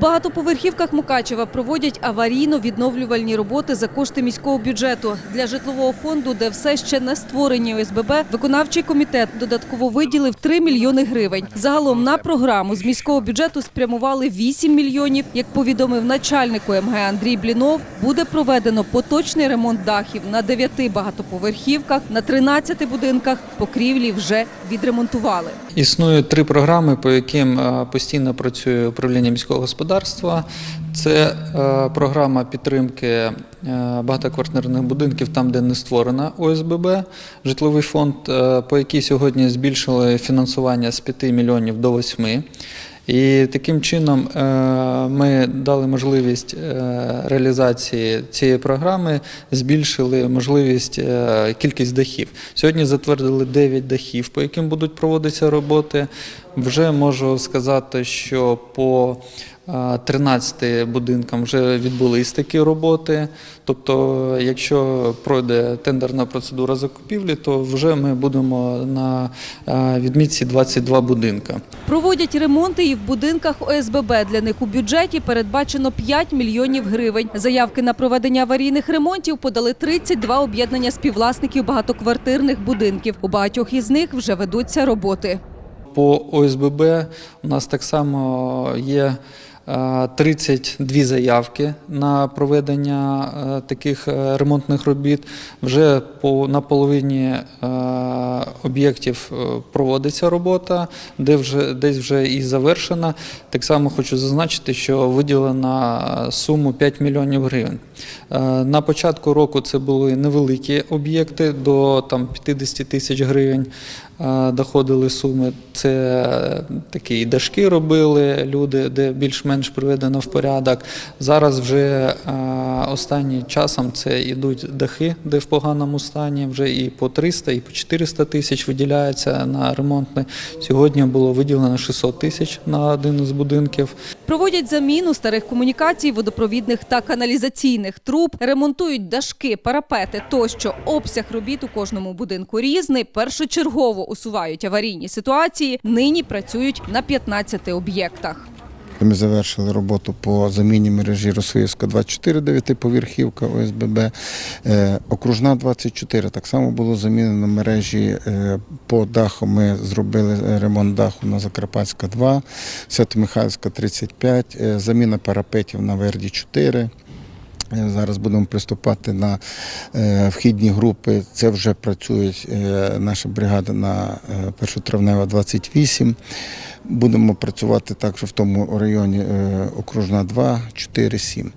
Багатоповерхівках Мукачева проводять аварійно-відновлювальні роботи за кошти міського бюджету. Для житлового фонду, де все ще не створені ОСББ, виконавчий комітет додатково виділив 3 мільйони гривень. Загалом на програму з міського бюджету спрямували 8 мільйонів. Як повідомив начальник ОМГ Андрій Блінов, буде проведено поточний ремонт дахів на 9 багатоповерхівках, на 13 будинках покрівлі вже відремонтували. Існує три програми, по яким е, постійно працює управління міського господарства. Це е, програма підтримки е, багатоквартирних будинків там, де не створена ОСББ, житловий фонд, е, по якій сьогодні збільшили фінансування з 5 мільйонів до 8. І таким чином ми дали можливість реалізації цієї програми, збільшили можливість кількість дахів. Сьогодні затвердили 9 дахів, по яким будуть проводитися роботи. Вже можу сказати, що по е, 13 будинкам вже відбулись такі роботи. Тобто, якщо пройде тендерна процедура закупівлі, то вже ми будемо на е, відмітці 22 будинка. Проводять ремонти і в будинках ОСББ. Для них у бюджеті передбачено 5 мільйонів гривень. Заявки на проведення аварійних ремонтів подали 32 об'єднання співвласників багатоквартирних будинків. У багатьох із них вже ведуться роботи. По ОСББ у нас так само є е, 32 заявки на проведення е, таких е, ремонтних робіт. Вже на половині е, об'єктів е, проводиться робота, де вже, десь вже і завершена. Так само хочу зазначити, що виділена суму 5 мільйонів гривень. Е, На початку року це були невеликі об'єкти до там, 50 тисяч гривень е, доходили суми. Це такі дашки робили люди, де більш-менш приведено в порядок. Зараз вже останнім часом це йдуть дахи, де в поганому стані. Вже і по 300, і по 400 тисяч виділяється на ремонтне. Сьогодні було виділено 600 тисяч на один з будинків. Проводять заміну старих комунікацій, водопровідних та каналізаційних труб, ремонтують дашки, парапети тощо. Обсяг робіт у кожному будинку різний. Першочергово усувають аварійні ситуації. Нині працюють на 15 об'єктах. Ми завершили роботу по заміні мережі Росоївська 24, дев'ятиповерхівка ОСББ, Е, окружна 24. Так само було замінено мережі е, по даху. Ми зробили ремонт даху на Закарпатська 2, Свято-Михайлівська 35, е, заміна парапетів на Верді 4. Е, Зараз будемо приступати на вхідні групи. Це вже працює наша бригада на е, першотравнева 28. Будемо працювати також в тому районі е, окружна 2, 4, 7.